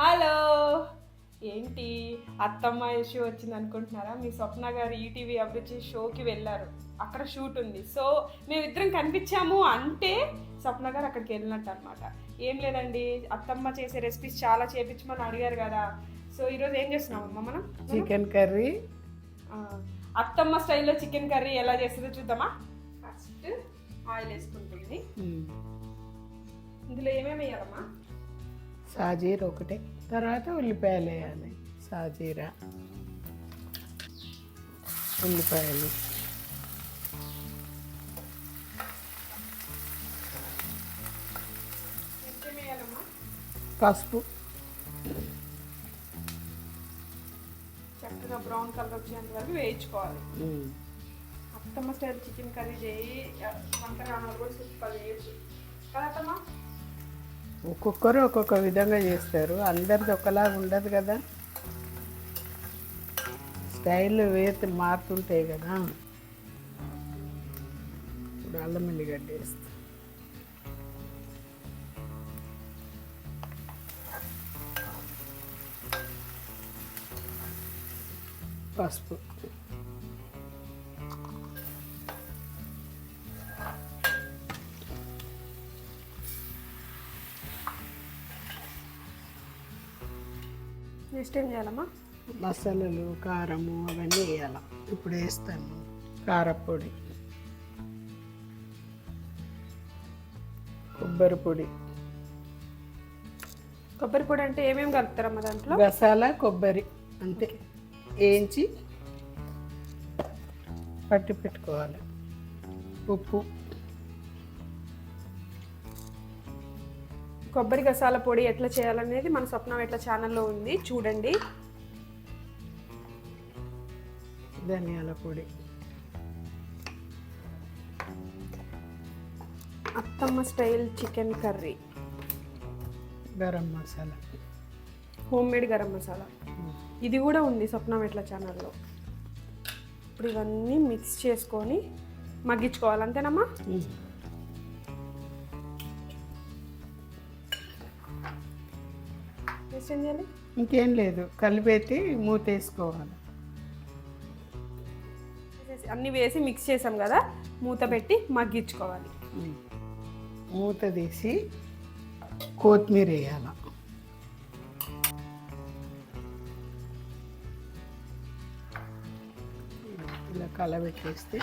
Hello! ఏంటి? అత్తమ్మ issue వచ్చింది అనుకుంటున్నారా? మీ స్వప్న గారు ఈటీవీ అభిరుచి షోకి వెళ్ళారు. అక్కడ షూట్ ఉంది. సో మేమిద్దరం కనిపించాము అంటే స్వప్న గారు అక్కడికి వెళ్ళినట్టు అనమాట ఏం లేదండి అత్తమ్మ చేసే రెసిపీస్ చాలా చేపించమని అడిగారు కదా. సో ఈరోజు ఏం చేస్తున్నాం అమ్మ మనం? చికెన్ కర్రీ అత్తమ్మ స్టైల్లో చికెన్ కర్రీ ఎలా చేస్తుందో చూద్దామా? ఫస్ట్ ఆయిల్ వేసుకుంటుంది. ఇందులో ఏమేమి వేయాలమ్మా? సాజీర ఒకటే. తర్వాత ఉల్లిపాయలు వేయాలి సాజీర. ఉల్లిపాయలు. పసుపు. చక్కగా బ్రౌన్ కలర్ వచ్చేంత వరకు వేయించుకోవాలి. అత్తమ్మ స్టైల్ చికెన్ కర్రీ చేయి. వంట కూడా సూపర్ చేయొచ్చు కదా అత్తమ్మ? ఒక్కొక్కరు ఒక్కొక్క విధంగా చేస్తారు. అందరిది ఒకలాగా ఉండదు కదా. స్టైల్ వేత మారుతుంటాయి కదా. ఇప్పుడు అల్లం ఎల్లిగడ్డ వేస్తా. పసుపు. నెక్స్ట్ ఏం చేయాలమ్మా? మసాలాలు కారము అవన్నీ వేయాలి. ఇప్పుడు వేస్తాను. కారపొడి. కొబ్బరి పొడి. కొబ్బరి పొడి అంటే ఏమేమి కలుపుతారమ్మా దాంట్లో? గసాల కొబ్బరి. అంతే. వేయించి పట్టి పెట్టుకోవాలి. ఉప్పు. కొబ్బరి గసాల పొడి ఎట్లా చేయాలనేది మన స్వప్నం ఎట్లా ఛానల్లో ఉంది. చూడండి. ధనియాల పొడి. అత్తమ్మ style chicken curry. Garam masala. Home made garam masala. ఇది కూడా ఉంది స్వప్నం ఎట్లా ఛానల్లో ఇప్పుడు ఇవన్నీ మిక్స్ చేసుకొని మగ్గించుకోవాలి. అంతేనమ్మా? ఇంకేం లేదు. కలిపెట్టి మూత వేసుకోవాలి. అన్ని వేసి మిక్స్ చేసాం కదా మూత పెట్టి మగ్గించుకోవాలి. మూత తీసి కొత్తిమీర వేయాలి. ఇలా కలబెట్టేస్తే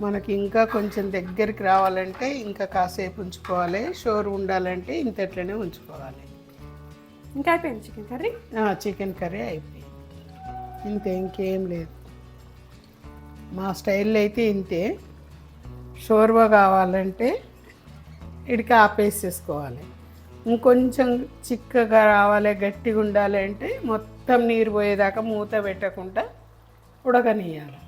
మనకి ఇంకా కొంచెం దగ్గరికి రావాలంటే ఇంకా కాసేపు ఉంచుకోవాలి. షోర్ ఉండాలంటే ఇంతట్లోనే ఉంచుకోవాలి. ఇంకా అయిపోయింది చికెన్ కర్రీ? చికెన్ కర్రీ అయిపోయింది. ఇంతే ఇంకేం లేదు. మా స్టైల్లో అయితే ఇంతే. షోర్వా కావాలంటే ఇడిక ఆపేసేసుకోవాలి. ఇంకొంచెం చిక్కగా రావాలి గట్టిగా ఉండాలి అంటే మొత్తం నీరు పోయేదాకా మూత పెట్టకుండా ఉడకనియాలి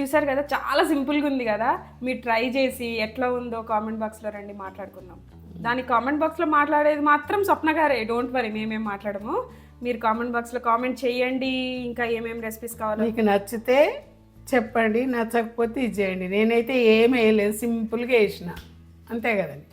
చూసారు కదా చాలా సింపుల్గా ఉంది కదా. మీరు ట్రై చేసి ఎట్లా ఉందో కామెంట్ బాక్స్లో రండి మాట్లాడుకుందాం. దాని కామెంట్ బాక్స్లో మాట్లాడేది మాత్రం స్వప్న గారే డోంట్ వరీ మేమేం మాట్లాడము. మీరు కామెంట్ బాక్స్లో కామెంట్ చేయండి ఇంకా ఏమేమి రెసిపీస్ కావాలో. మీకు నచ్చితే చెప్పండి నచ్చకపోతే ఇది చేయండి. నేనైతే ఏం వేయలేదు సింపుల్గా వేసిన. అంతే కదండి.